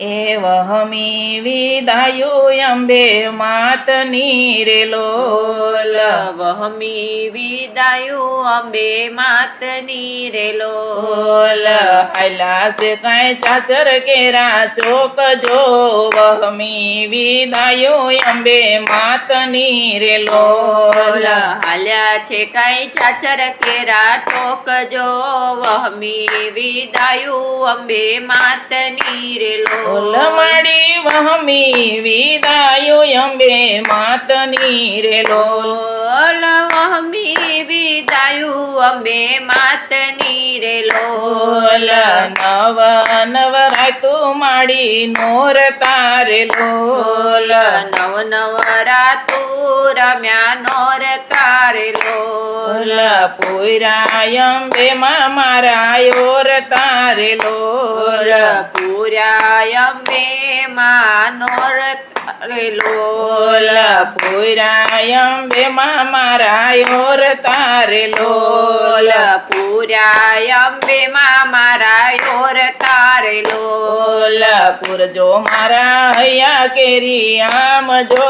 એવહમી વિદાયો અંબે માત નીરે લોલ. વહમી વિદાયુ અંબે માતની રે લોલ. લોલ હાલા સે કાંઈ ચાચર કેરા ચોક જો વહમી વિદાયો અંબે માત નીરે લોલ. લોલ હાલ્યા છે કાંઈ ચાચર કેરા ચોક જો વહમી વિદાયુ અંબે માતની રે લોલ. માડી વહમી વિદાયો અંબે માતની નીરે લોલ લોલ વહમી વિદાયુ અંબે માતની રે લોલ લોલ નવ નવરાય તું માડી નોર તારે લોલ નવ નવરાતુ રમ્યા નોર તારે લોલ લોલ પુરાય અંબે માં મારા યોર તારે લોલ પૂર્યાય અંબે માં નોર તારે લોલ લોલ પુરાય અંબે માં મારા યોર તારે લોલ. પૂર્યાય અંબે માં મારા તારે લોલ લોલ પુરજો મારા હૈયા કેરી આમ જો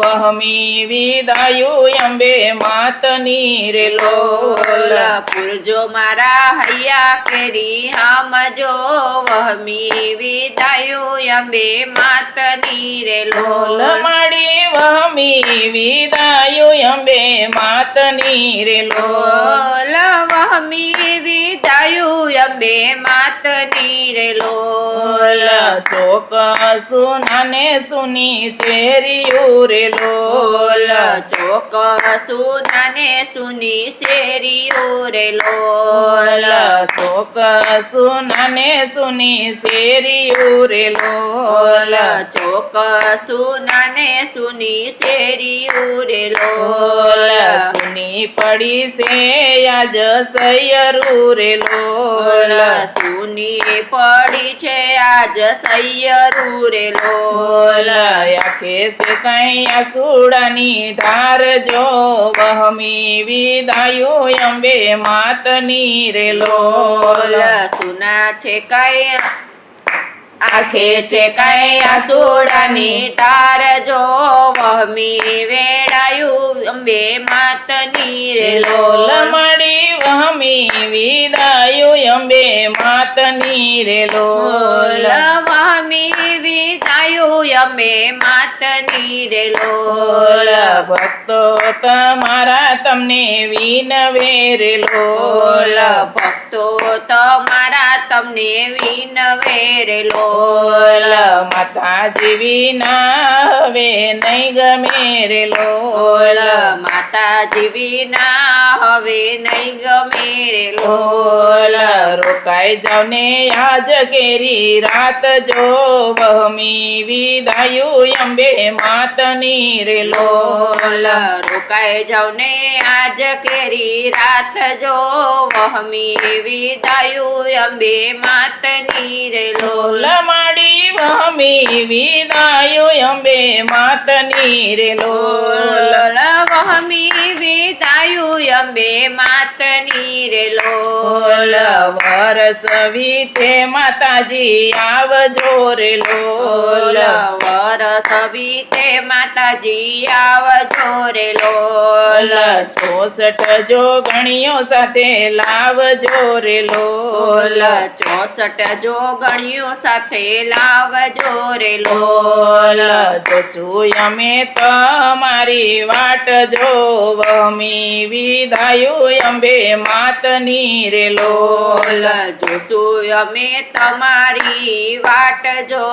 વહમી વિદાયું અંબે માતની રે લોલ લોલ પૂરજો મારા હૈયા કેરી આમ જો વહમી વિદાયુ અંબે માતની રે લોલ લોલ માડી વહમી વિદાયું અંબે માતની રે વહમી વિદાયુ અંબે માતની રે લોલ ચોક સુનાને સુની ચેરિયું રે ચોક સુનાને સુની શેરીઓ રે લોલ. ચોક સુનાને સુની શેરિયું રે લોલ. ચોક સુનાને સુની શેરીઓ રે લોલ. લોલ સુની પડી છે આજ સૈયરું રે લોલ. લોલ પડી છે આજ સૈયરૂ રે લોલ. આખે છે કઈ આસુડાની ધાર જો વહમી વિદાયું અંબે માતની રે લોલ. સુના છે કઈ આખે છે કઈ આસુડાની તાર જો વહમી વેડાયું અંબે માતની રે લોલ. મળી વહમી વિદાયું અંબે માતની રે લોલ. વહમી વિદાયું અંબે માતની રે લોલ. ભક્તો તમારા તમને વિનવે રે લોલ. લોલ ભક્તો તમારા તમને વિનવેરેલો માતાજી વિના હવે નહીં ગમે રે લોલ. લોલ માતાજી વિના હવે નહીં ગમે રે લોલ. રોકાઈ જાવ ને આજ કેરી રાત જો વહમી વિદાયું અંબે માતની રે લોલ. રોકાઈ જાવ ને આજ કેરી રાત જો વહમી વિદાયું અંબે માતની રે લોલ. માડી વહમી વિદાયું અંબે માતની રે લોલ. લોલ. વહમી વિદાયું અંબે માતની રે લોલ વરસ વીતે માતાજી આવજો રે લોલ વરસ વીતે માતાજી આવજો રે લોલ ચોસઠ જો ગણીઓ સાથે લાવજો રે લોલ ચોસઠ જો જોગણીઓ સાથે લાવજો રે લોલ જોશું અમે તમારી વાટ જો વમી વિદાયું અંબે માતની રે લોલ જોશું અમે તમારી વાટ જો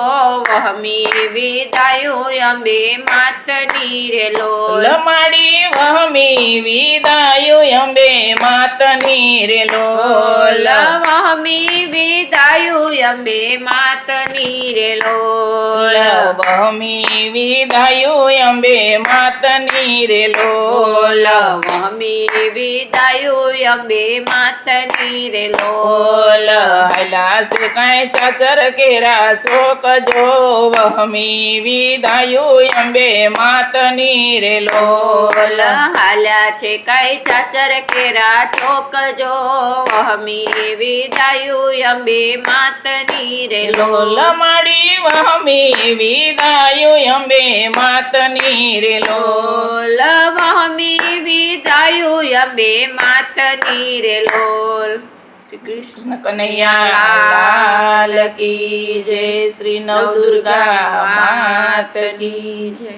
વહમી વિદાયું અંબે માતની રે લોલ માડી વહમી વિદાયું અંબે માતની રે લોલ વહમી વિદાયો અંબે માતની રે લોલ ભમી વિદાયું અંબે માતની રે લોલ લોલ વહમી વિદાયું અંબે માતની રે લોલ. હૈલાસ કાંઈ ચાચર કેરા ચોક જો વહમી વિદાયું અંબે માતની રે લોલ. હાલ્યા છે કઈ ચાચર કેરા ચોક જો વહમી વિદાયું અંબે માતની રે લોલ. માડી વહમી વિદાયું અંબે માતની રે લોલ. લોલ વહમી વિદાયું અંબે માતની રે લોલ. શ્રી કૃષ્ણ કનૈયા લાલ કી જય, શ્રી નવ દુર્ગા માત કી જય.